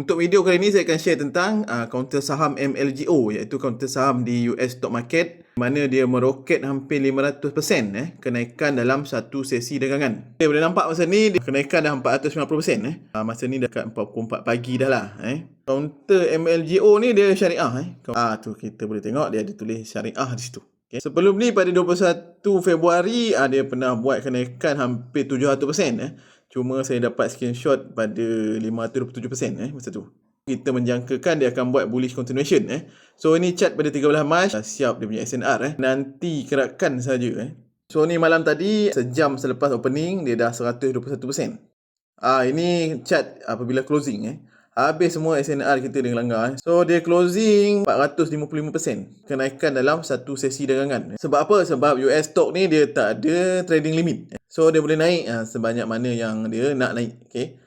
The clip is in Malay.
Untuk video kali ini saya akan share tentang uh, kaunter saham MLGO iaitu kaunter saham di US stock market mana dia meroket hampir 500% eh kenaikan dalam satu sesi dagangan. Kita boleh nampak masa ni dia kenaikan dah 450% eh. Uh, masa ni dekat 4 pagi dah lah eh. Kaunter MLGO ni dia syariah eh. Ah tu kita boleh tengok dia ada tulis syariah di situ. Okay. Sebelum ni pada 21 Februari uh, dia pernah buat kenaikan hampir 700% eh. Cuma saya dapat screenshot pada 527% eh masa tu. Kita menjangkakan dia akan buat bullish continuation eh. So ini chart pada 13 Mac siap dia punya SNR eh. Nanti kerakan saja eh. So ni malam tadi sejam selepas opening dia dah 121%. Ah ini chart apabila closing eh. Habis semua SNR kita dengan langgar. Eh. So dia closing 455%. Kenaikan dalam satu sesi dagangan. Sebab apa? Sebab US stock ni dia tak ada trading limit. So dia boleh naik uh, sebanyak mana yang dia nak naik. Okay.